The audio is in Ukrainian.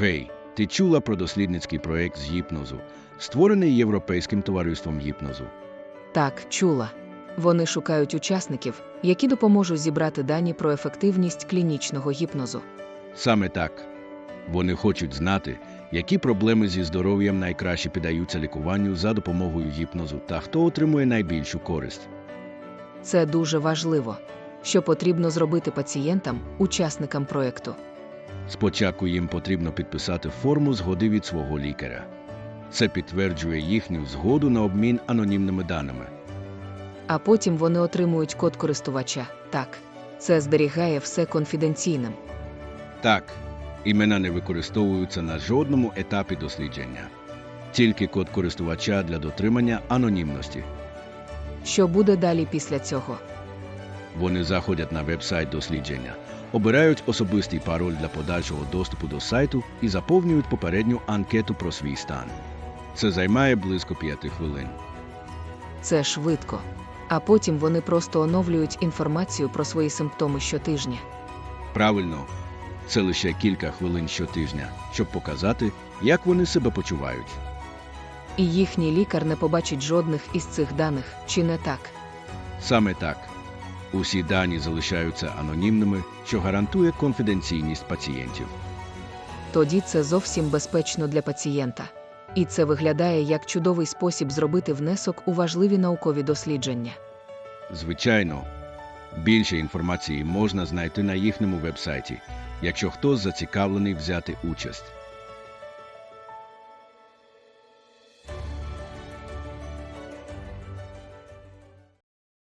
Гей, ти чула про дослідницький проєкт з гіпнозу, створений Європейським товариством гіпнозу. Так, чула. Вони шукають учасників, які допоможуть зібрати дані про ефективність клінічного гіпнозу. Саме так. Вони хочуть знати, які проблеми зі здоров'ям найкраще піддаються лікуванню за допомогою гіпнозу та хто отримує найбільшу користь. Це дуже важливо. Що потрібно зробити пацієнтам, учасникам проєкту. Спочатку їм потрібно підписати форму згоди від свого лікаря. Це підтверджує їхню згоду на обмін анонімними даними. А потім вони отримують код користувача. Так, це зберігає все конфіденційним. Так, імена не використовуються на жодному етапі дослідження. Тільки код користувача для дотримання анонімності. Що буде далі після цього? Вони заходять на веб-сайт дослідження, обирають особистий пароль для подальшого доступу до сайту і заповнюють попередню анкету про свій стан. Це займає близько п'яти хвилин. Це швидко. А потім вони просто оновлюють інформацію про свої симптоми щотижня. Правильно, це лише кілька хвилин щотижня, щоб показати, як вони себе почувають. І їхній лікар не побачить жодних із цих даних, чи не так? Саме так. Усі дані залишаються анонімними, що гарантує конфіденційність пацієнтів. Тоді це зовсім безпечно для пацієнта. І це виглядає як чудовий спосіб зробити внесок у важливі наукові дослідження. Звичайно, більше інформації можна знайти на їхньому вебсайті, якщо хтось зацікавлений взяти участь.